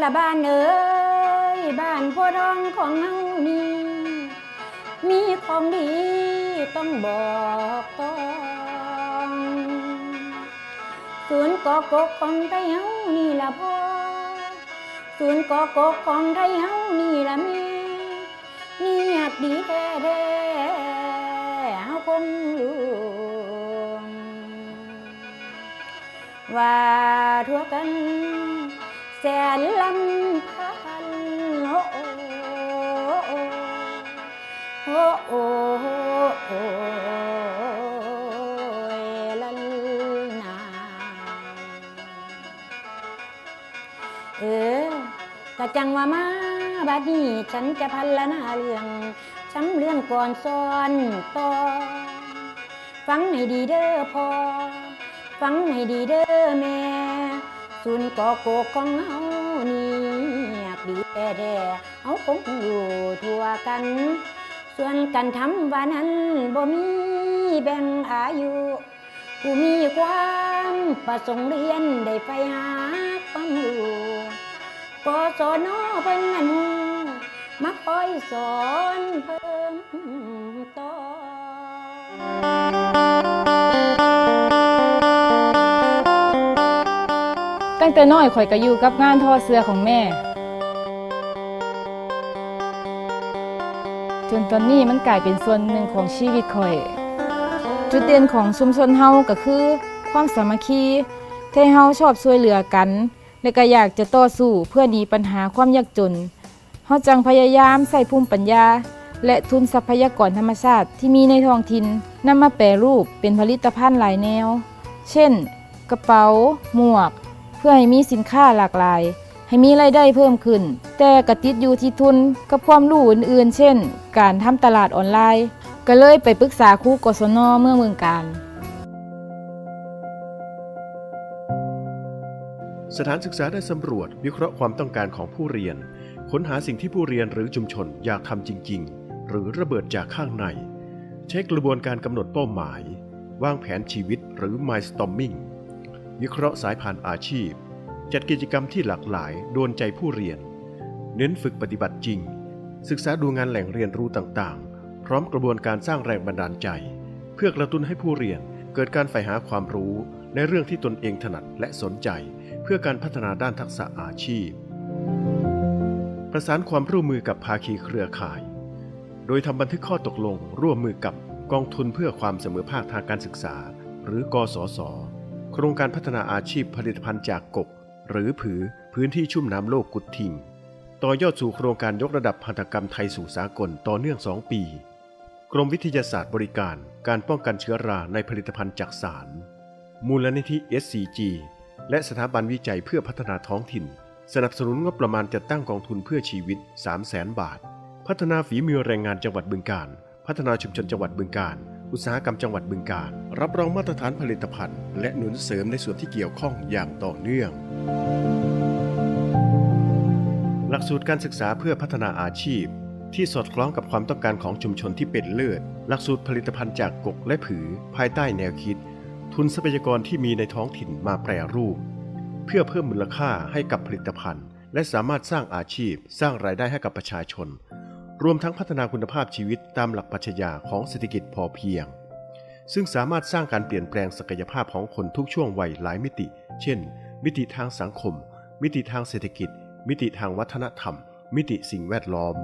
ละบ้านเอ๋ยบ้านพ่อรองของเฮานี่มีของดีต้องบอกต้องศูนย์กอกกของไทยเฮานี่ละพ่อศูนย์กอกกของไทยเฮานี่ละแม่นี่อยากดีแท้แท้เฮาคงรู้ว่าทั่วกัน แสนลำพันโอ้โอ้โอ้โอ้โอ้ยลันนาเออกะจังว่ามาบัดนี้ฉันจะพันละนาเรื่องช้ำเรื่องก่อนซ้อนต่อฟังให้ดีเด้อพอฟังให้ดีเด้อแม่ ส่วนก่อโกของเฮานี่อยากดีแท้ๆเฮาคงอยู่ทั่วกัน ส่วนกันทำว่านั้นบ่มีแบ่งอายุผู้มีความประสงค์เรียนได้ไปหาความรู้กศนเพิ่นนั้นมาคอยสอนเพิ่ม ตั้งแต่น้อยข่อยก็อยู่กับงานทอเสื้อของแม่ จนตอนนี้มันกลายเป็นส่วนหนึ่งของชีวิตข่อย จุดเด่นของชุมชนเฮาก็คือ ความสามัคคีที่เฮาชอบช่วยเหลือกัน และก็อยากจะต่อสู้เพื่อหนีปัญหาความยากจนเฮาจังพยายามใส่ภูมิปัญญา และทุนทรัพยากรธรรมชาติที่มีในท้องถิ่นนำมาแปรรูปเป็นผลิตภัณฑ์หลายแนว เช่น กระเป๋า หมวก พื่อให้มีสินค้าหลากหลาย ให้มีรายได้เพิ่มขึ้น แต่กระติดอยู่ที่ทุนกับความรู้อื่นๆ เช่น การทำตลาดออนไลน์ ก็เลยไปปรึกษาครูกศนเมื่อเมืองการ สถานศึกษาได้สำรวจวิเคราะห์ความต้องการของผู้เรียน ค้นหาสิ่งที่ผู้เรียนหรือชุมชนอยากทำจริง ๆ หรือระเบิดจากข้างในใช้กระบวนการกำหนดเป้าหมาย วางแผนชีวิตหรือ milestorming วิเคราะห์สายผ่านอาชีพ จัดกิจกรรมที่หลากหลายโดนใจผู้เรียน เน้นฝึกปฏิบัติจริง ศึกษาดูงานแหล่งเรียนรู้ต่างๆ พร้อมกระบวนการสร้างแรงบันดาลใจ เพื่อกระตุ้นให้ผู้เรียนเกิดการใฝ่หาความรู้ในเรื่องที่ตนเองถนัดและสนใจ เพื่อการพัฒนาด้านทักษะอาชีพ ประสานความร่วมมือกับภาคีเครือข่าย โดยทำบันทึกข้อตกลงร่วมมือกับกองทุนเพื่อความเสมอภาคทางการศึกษา หรือกสศ โครงการพัฒนาอาชีพผลิตภัณฑ์จากกบหรือผือพื้นที่ชุ่มน้ำโลกกุดทิงต่อยอดสู่โครงการยกระดับพันธกรรมไทยสู่สากลต่อเนื่อง 2 ปี กรมวิทยาศาสตร์บริการการป้องกันเชื้อราในผลิตภัณฑ์จากสาร มูลนิธิ SCG และสถาบันวิจัยเพื่อพัฒนาท้องถิ่น สนับสนุนงบประมาณจัดตั้งกองทุนเพื่อชีวิต 3 0 0แสนบาท พัฒนาฝีมือแรงงานจังหวัดบึงการ พัฒนาชุมชนจังหวัดบึงการ อุตสาหกรรมจังหวัดบึงการรับรองมาตรฐานผลิตภัณฑ์ และหนุนเสริมในส่วนที่เกี่ยวข้องอย่างต่อเนื่อง หลักสูตรการศึกษาเพื่อพัฒนาอาชีพ ที่สอดคล้องกับความต้องการของชุมชนที่เป็นเลิศหลักสูตรผลิตภัณฑ์จากกกและผือ ภายใต้แนวคิด ทุนทรัพยากรที่มีในท้องถิ่นมาแปรรูป เพื่อเพิ่มมูลค่าให้กับผลิตภัณฑ์ และสามารถสร้างอาชีพ สร้างรายได้ให้กับประชาชน รวมทั้งพัฒนาคุณภาพชีวิตตามหลักปรัชญาของเศรษฐกิจพอเพียง ซึ่งสามารถสร้างการเปลี่ยนแปลงศักยภาพของคนทุกช่วงวัยหลายมิติ เช่น มิติทางสังคม มิติทางเศรษฐกิจ มิติทางวัฒนธรรม มิติสิ่งแวดล้อม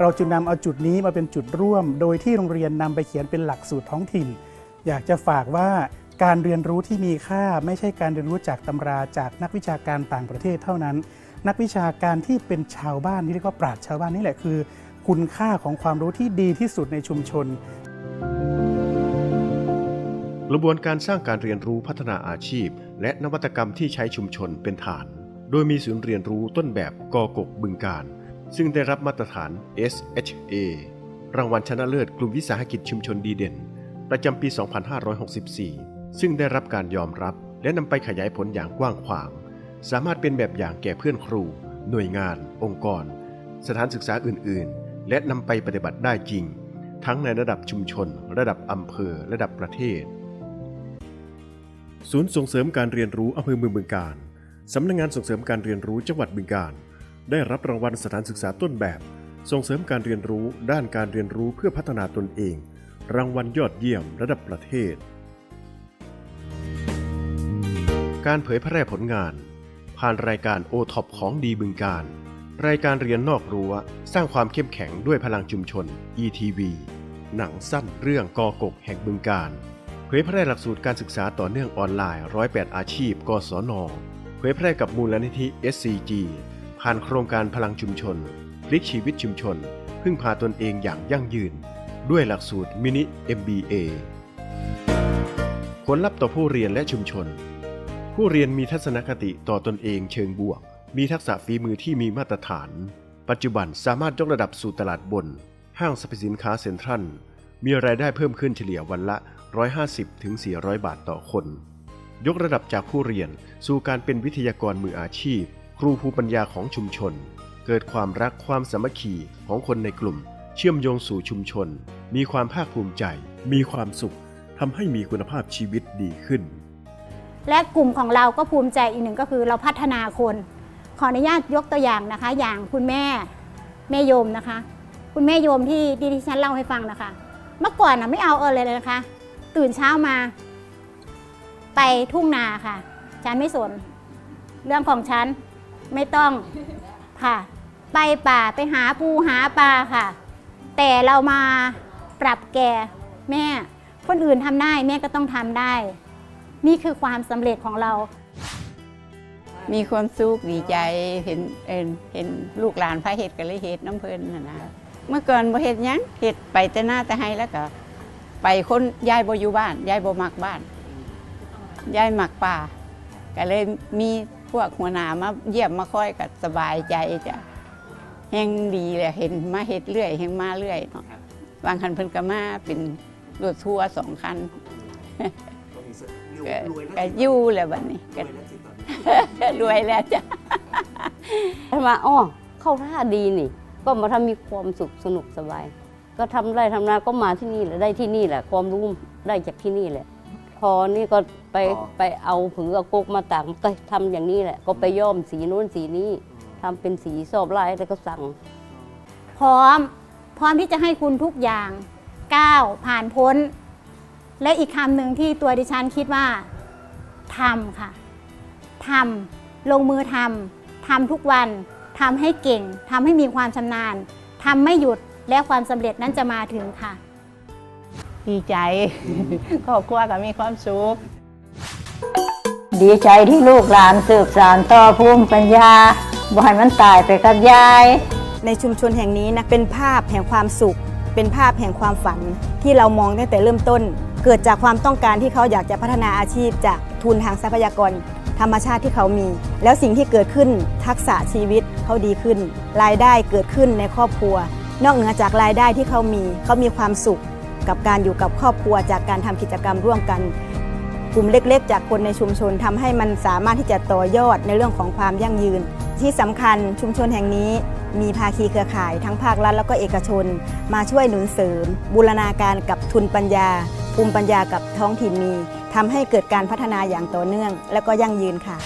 เราจึงนำเอาจุดนี้มาเป็นจุดร่วม โดยที่โรงเรียนนำไปเขียนเป็นหลักสูตรท้องถิ่น อยากจะฝากว่าการเรียนรู้ที่มีค่าไม่ใช่การเรียนรู้จากตำราจากนักวิชาการต่างประเทศเท่านั้น นักวิชาการที่เป็นชาวบ้านที่เรียกว่าปราชญ์ชาวบ้านนี่แหละคือ คุณค่าของความรู้ที่ดีที่สุดในชุมชน กระบวนการสร้างการเรียนรู้พัฒนาอาชีพ และนวัตกรรมที่ใช้ชุมชนเป็นฐาน โดยมีศูนย์เรียนรู้ต้นแบบกอกกบึงการ ซึ่งได้รับมาตรฐาน SHA รางวัลชนะเลิศกลุ่มวิสาหกิจชุมชนดีเด่น ประจำปี 2564 ซึ่งได้รับการยอมรับและนำไปขยายผลอย่างกว้างขวาง สามารถเป็นแบบอย่างแก่เพื่อนครู หน่วยงาน องค์กร สถานศึกษาอื่น ๆ และนำไปปฏิบัติได้จริง ทั้งในระดับชุมชน ระดับอำเภอ ระดับประเทศ ศูนย์ส่งเสริมการเรียนรู้อำเภอเมืองบึงการ สำนักงงานส่งเสริมการเรียนรู้จังหวัดบึงกาฬได้รับรางวัลสถานศึกษาต้นแบบ ส่งเสริมการเรียนรู้ด้านการเรียนรู้เพื่อพัฒนาตนเอง รางวัลยอดเยี่ยมระดับประเทศ การเผยแพร่ผลงาน ผ่านรายการโอท็อปของดีบึงการ รายการเรียนนอกรั้วสร้างความเข้มแข็งด้วยพลังชุมชน ETV หนังสั้นเรื่องกอกกแห่งบึงการเผยแพร่หลักสูตรการศึกษาต่อเนื่องออนไลน์ร้อยแปดอาชีพ กศนเผยแพร่กับมูลนิธิ SCG ผ่านโครงการพลังชุมชน พลิกชีวิตชุมชน พึ่งพาตนเองอย่างยั่งยืน ด้วยหลักสูตรมินิ MBA ผลลัพธ์ต่อผู้เรียนและชุมชน ผู้เรียนมีทัศนคติต่อตนเองเชิงบวก มีทักษะฝีมือที่มีมาตรฐาน ปัจจุบันสามารถยกระดับสู่ตลาดบน ห้างสรรพสินค้าเซ็นทรัล มีรายได้เพิ่มขึ้นเฉลี่ยวันละ 150-400 บาทต่อคน ยกระดับจากผู้เรียนสู่การเป็นวิทยากรมืออาชีพ ครูภูปัญญาของชุมชน เกิดความรักความสามัคคีของคนในกลุ่ม เชื่อมโยงสู่ชุมชน มีความภาคภูมิใจ มีความสุขทำให้มีคุณภาพชีวิตดีขึ้น และกลุ่มของเราก็ภูมิใจอีกหนึ่งก็คือเราพัฒนาคน ขออนุญาตยกตัวอย่างนะคะ อย่างคุณแม่แม่โยมนะคะ คุณแม่โยมที่ที่ที่ฉันเล่าให้ฟังนะคะ เมื่อก่อนนะไม่เอาเออเลยเลยนะคะ ตื่นเช้ามา ไปทุ่งนาค่ะ ฉันไม่สน เรื่องของฉันไม่ต้องค่ะ ไปป่าไปหาปูหาปลาค่ะ แต่เรามาปรับแก่แม่ คนอื่นทำได้แม่ก็ต้องทำได้ นี่คือความสำเร็จของเรา มีความสุขดีใจเห็นเห็นเห็นลูกหลานพาเห็ดกันเลยเห็ดน้ำเพลินนะนะเมื่อก่อนบ่เห็ดหยังเห็ดไปแต่หน้าแต่ให้แล้วก็ ไปคนยายบ่อยู่บ้านยายบ่มักบ้านยายมักป่าก็เลยมีพวกหัวหน้ามาเยี่ยมมาคอยก็สบายใจจ้ะแห่งดีเลยเห็นมาเห็ดเรื่อยแห่งมาเรื่อยเนาะบางคันเพิ่นก็มาเป็นรถทัวร์สองคัน ก็ก็อยู่แล้วบัดนี้ก็รวยแล้วจ้ะทำมาอ๋อเข้าท่าดีนี่ ก็มาทำมีความสุขสนุกสบาย ก็ทำได้ทำนาก็มาที่นี่แหละได้ที่นี่แหละ ความรู้ได้จากที่นี่แหละ พอนี่ก็ไปไปเอาผือเอากกมาตากก็ทำอย่างนี้แหละ ก็ไปย้อมสีนู้นสีนี้ทำเป็นสีสอบลายแล้วก็สั่ง พร้อม พร้อมที่จะให้คุณทุกอย่างก้าวผ่านพ้น และอีกคำหนึ่งที่ตัวดิฉันคิดว่าทำค่ะทำลงมือทำทำทุกวันทำให้เก่งทำให้มีความชำนาญทำไม่หยุดและความสำเร็จนั้นจะมาถึงค่ะ ดีใจครอบครัวก็มีความสุขดีใจที่ลูกหลานสืบสานต่อภูมิปัญญาบ่ให้มันตายไปกับยาย ในชุมชนแห่งนี้นะเป็นภาพแห่งความสุข เป็นภาพแห่งความฝันที่เรามองตั้งแต่เริ่มต้น เกิดจากความต้องการที่เขาอยากจะพัฒนาอาชีพ จากทุนทางทรัพยากร ธรรมชาติที่เขามี แล้วสิ่งที่เกิดขึ้นทักษะชีวิตเขาดีขึ้น รายได้เกิดขึ้นในครอบครัว นอกเหนือจากรายได้ที่เขามีเขามีความสุขกับการอยู่กับครอบครัวจากการทำกิจกรรมร่วมกัน กลุ่มเล็กๆ จากคนในชุมชนทำให้มันสามารถที่จะต่อยอดในเรื่องของความยั่งยืน ที่สำคัญชุมชนแห่งนี้มีภาคีเครือข่ายทั้งภาครัฐแล้วก็เอกชน มาช่วยหนุนเสริม บูรณาการกับทุนปัญญา ภูมิปัญญากับท้องถิ่นมีทำให้เกิดการพัฒนาอย่างต่อเนื่อง และก็ยั่งยืนค่ะ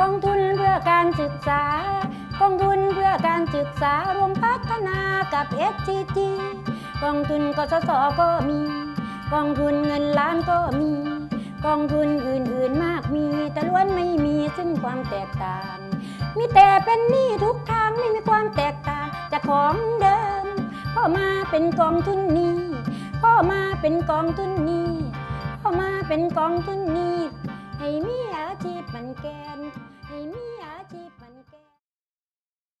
กองทุนเพื่อการศึกษากองทุนเพื่อการศึกษารวมพัฒนากับ SCG กองทุนกสศก็มี กองทุนเงินล้านก็มี กองทุนอื่นๆมากมี แต่ล้วนไม่มีซึ่งความแตกต่าง มีแต่เป็นหนี้ทุกทางไม่มีความแตกต่างจากของเดิมพ่อมาเป็นกองทุนนี้พ่อมาเป็นกองทุนนี้พ่อมาเป็นกองทุนนี้ ให้มีอาชีพมันแกนให้มี